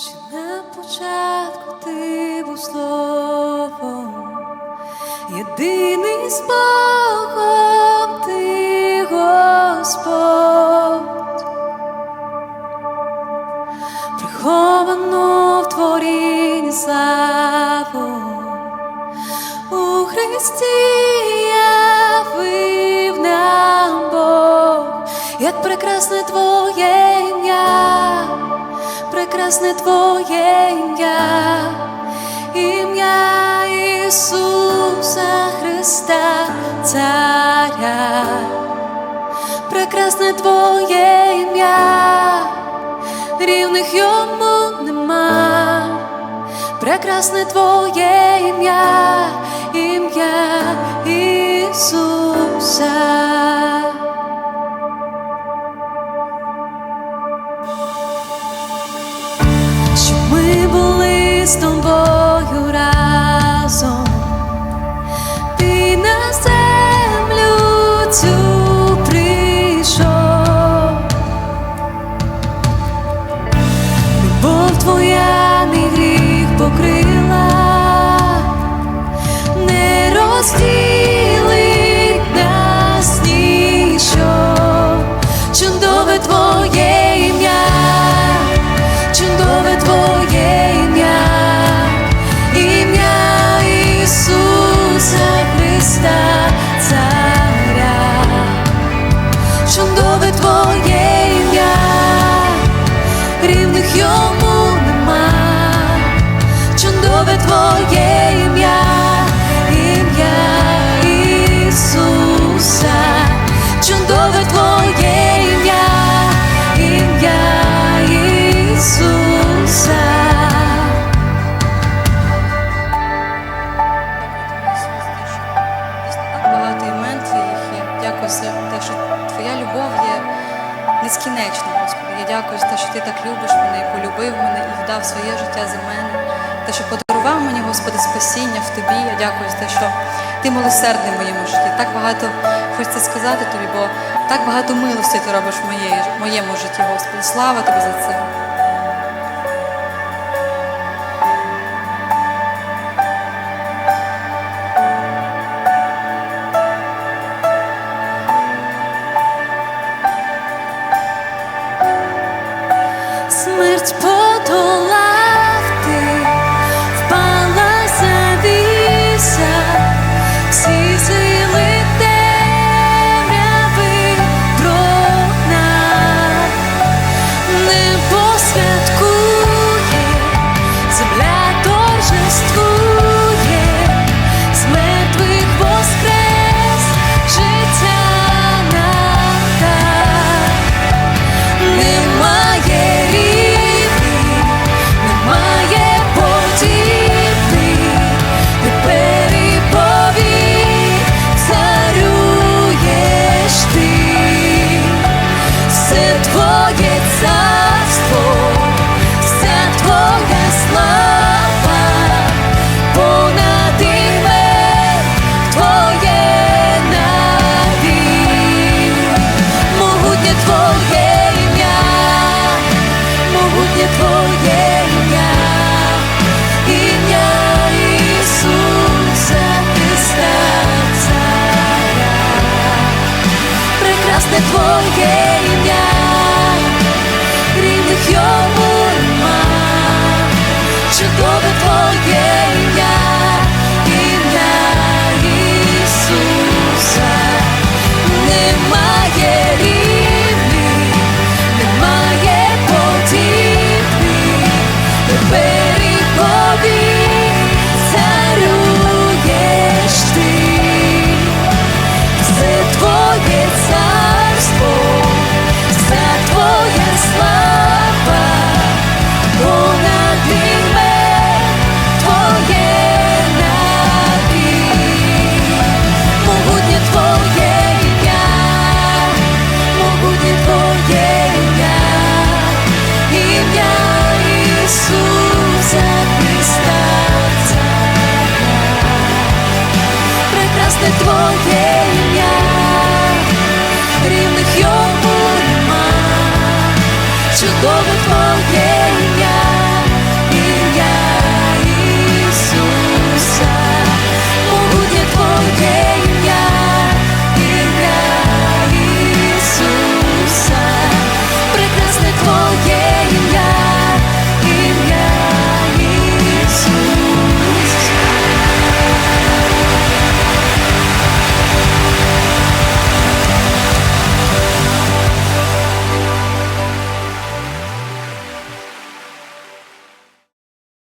Чи на початку ти був словом, єдиний з Богом ти Господь, приховано в творінні славу, у Христі явив Бог, як прекрасне твоє ім'я прекрасне Твоє ім'я, ім'я Ісуса Христа, Царя, прекрасне Твоє ім'я, рівних йому нема, прекрасне Твоє ім'я Щоб ми були з тобою Ісуса Те, що ти так любиш мене і полюбив мене і вдав своє життя за мене. Те, що подарував мені, Господи, спасіння в тобі. Я дякую за те, що ти милосердний в моєму житті. Так багато хочеться сказати тобі, бо так багато милості ти робиш в моєму житті, Господи. Слава тобі за це. Твоє щастя твоє.